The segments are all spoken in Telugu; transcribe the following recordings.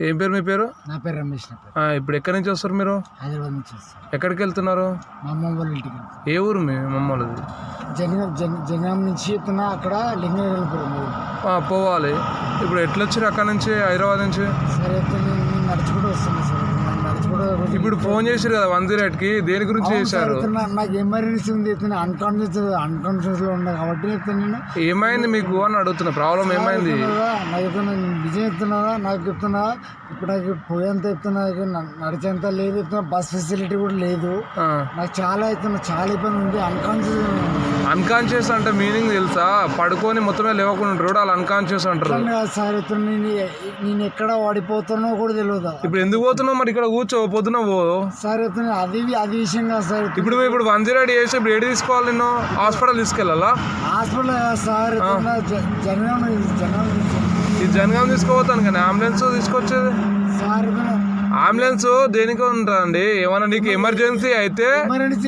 ఏం పేరు మీ పేరు? నా పేరు రమేష్ ఆ, ఇప్పుడు ఎక్కడి నుంచి వస్తారు మీరు? హైదరాబాద్ నుంచి వస్తాను ఎక్కడికి వెళ్తున్నారు? మా అమ్మ వాళ్ళ ఇంటికి. ఏ ఊరు మీ మమ్మల్ది జనగాం జన జనగాం నుంచి చెప్తున్నా అక్కడ. పోవాలి. ఇప్పుడు ఎట్లా వచ్చారు అక్కడ నుంచి హైదరాబాద్ నుంచి? సరే అయితే నేను నేను నడుచుకుంటూ వస్తాను సార్. ఇప్పుడు ఫోన్ చేసారు కదా వన్ జీరో కి దేని గురించి చేశారు? నాకు ఎమర్జెన్సీ ఉంది అయితే నేను అన్కాన్షియస్ అన్కాన్షియస్లో ఉన్నా కాబట్టి అయితే నేను ఏమైంది మీకు అని అడుగుతున్నా ప్రాబ్లం ఏమైంది? నాకు చెప్తున్నా నేను నిజం చెప్తున్నావా నాకు చెప్తున్నా ఇప్పుడు నాకు పోయేంత చెప్తున్నా నడిచేంత లేదు చెప్తున్నా బస్ ఫెసిలిటీ కూడా లేదు. నాకు చాలా అవుతున్నా చాలా ఇబ్బంది ఉంది అన్కాన్షియస్ అన్కాన్షియస్ అంటే మీనింగ్ తెలుసా? పడుకొని మొత్తమే లేవకుండా ఉంటారు వాళ్ళు అన్కాన్షియస్ అంటారు. సార్ నేను నేను ఎక్కడ వాడిపోతానో కూడా తెలియదు ఇప్పుడు ఎందుకు పోతున్నావు మరి ఇక్కడ కూర్చో పొద్దున పో సార్ అయితే అది అది విషయం కాదు సార్ ఇప్పుడు ఇప్పుడు వన్ జీరో ఎయిట్ చేసి ఇప్పుడు ఏడు తీసుకోవాలి నేను హాస్పిటల్ తీసుకెళ్ళాలా? హాస్పిటల్ కాదు సార్ అయితే నా జ- జనగాం జనగాం నుంచి. ఈ జనగాం తీసుకోపోతాను కానీ అంబులెన్స్ తీసుకొచ్చేది? సార్ అంబులెన్స్ దేనికి ఉంటుందండి ఏమైనా నీకు ఎమర్జెన్సీ అయితే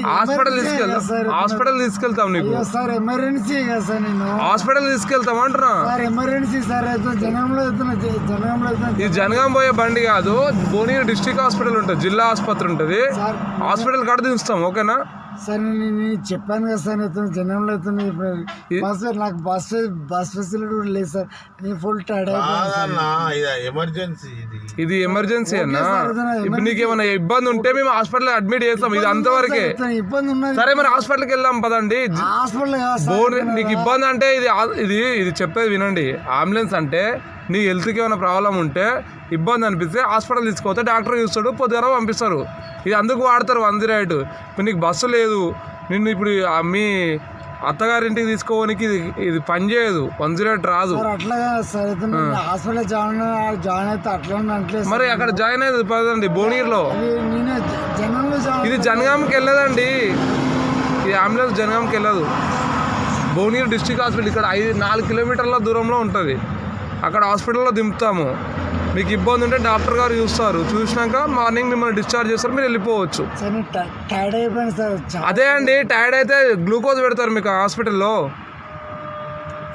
హాస్పిటల్ తీసుకెళ్తాం హాస్పిటల్ తీసుకెళ్తాం నీకు. అయ్యో సార్ ఎమర్జెన్సీ కదా సార్ నేను. హాస్పిటల్ తీసుకెళ్తాం అంటున్నా. సార్ ఎమర్జెన్సీ సార్ అయితే జనంలో వెళ్తున్నా జ- జనంలో వెళ్తున్నా ఈ జనగాం పోయే బండి కాదు భువనగిరి డిస్ట్రిక్ట్ హాస్పిటల్ ఉంటుంది జిల్లా ఆసుపత్రి ఉంటుంది. హాస్పిటల్ కాడ దించుతాం ఓకేనా? సార్ నేను చెప్పాను కదా సార్ అయితే జనంలో ఇప్పుడు బస్ నాకు బస్ బస్ ఫెసిలిటీ కూడా లేదు సార్. నేను ఫుల్ టైర్డ్ ఎమర్జెన్సీ ఇది. ఇది ఎమర్జెన్సీ అన్నా? ఇప్పుడు నీకు ఏమైనా ఇబ్బంది ఉంటే మేము హాస్పిటల్ అడ్మిట్ చేస్తాం ఇది అంతవరకే ఇబ్బంది ఉన్నది? సరే మరి హాస్పిటల్కి వెళ్దాం పదండి. హాస్పిటల్ కాదు సార్ బోన్ నీకు ఇబ్బంది అంటే ఇది ఇది ఇది చెప్పేది వినండి. అంబులెన్స్ అంటే నీ హెల్త్కి ఏమైనా ప్రాబ్లం ఉంటే ఇబ్బంది అనిపిస్తే హాస్పిటల్ తీసుకుపోతే డాక్టర్ చూస్తాడు పొద్దున పంపిస్తారు. ఇది అందుకు వాడతారు వన్ జీరో ఎయిట్ ఇప్పుడు నీకు బస్సు లేదు. నిన్ను ఇప్పుడు మీ అత్తగారింటికి తీసుకోవడానికి ఇది ఇది పని చేయదు. వన్ జీరో ఎయిట్ రాదు మరి అక్కడ జాయిన్ అయ్యేది పదండి భువనగిరిలో. ఇది జనగాంకి వెళ్ళదండి. ఈ అంబులెన్స్ జనగాంకి వెళ్ళదు. భువనగిరి డిస్ట్రిక్ట్ హాస్పిటల్ ఇక్కడ ఐదు నాలుగు కిలోమీటర్ల దూరంలో ఉంటుంది. అక్కడ హాస్పిటల్లో దింపుతాము. మీకు ఇబ్బంది ఉంటే డాక్టర్ గారు చూస్తారు. చూసినాక మార్నింగ్ మిమ్మల్ని డిశ్చార్జ్ చేస్తారు మీరు వెళ్ళిపోవచ్చు. అదే అండి టైర్డ్ అయితే గ్లూకోజ్ పెడతారు మీకు హాస్పిటల్లో.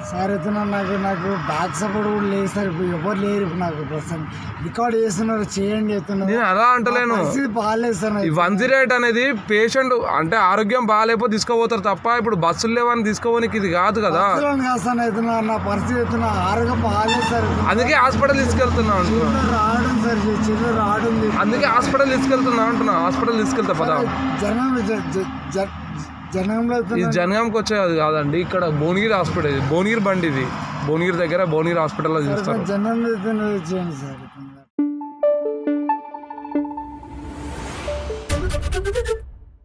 సార్ అయితే నాకు నాకు బ్యాక్ సపోర్ట్ కూడా లేదు సార్. ఇప్పుడు ఎవరు లేరు ఇప్పుడు నాకు ప్రస్తుతం. రికార్డ్ చేస్తున్నారు చేయండి చెప్తున్నారు నేను అలా అంటలేను. పరిస్థితి బాగాలేదు సార్ ఈ. వన్ జీరో ఎయిట్ అనేది పేషెంట్ అంటే ఆరోగ్యం బాగాలేకపోతే తీసుకోపోతారు తప్ప ఇప్పుడు బస్సులు లేవని తీసుకోపోనికి ఇది కాదు కదా. సార్ నా పరిస్థితి అయితే నా ఆరోగ్యం బాగాలేదు సార్. అందుకే హాస్పిటల్ తీసుకెళ్తున్నా అంటున్నా. రావడం సార్ చేతులు రావడం లేదు. అందుకే హాస్పిటల్ తీసుకెళ్తున్నా అంటున్నా. హాస్పిటల్ తీసుకెళ్తా పదా. జనం జ- జ- జ- జనంలో అయితే ఇది జనగాంకి వచ్చేది కాదండి. ఇక్కడ భువనగిరి హాస్పిటల్ ఇది భువనగిరి బండి ఇది. భువనగిరి దగ్గర భువనగిరి హాస్పిటల్లో చూస్తారు. Sir you.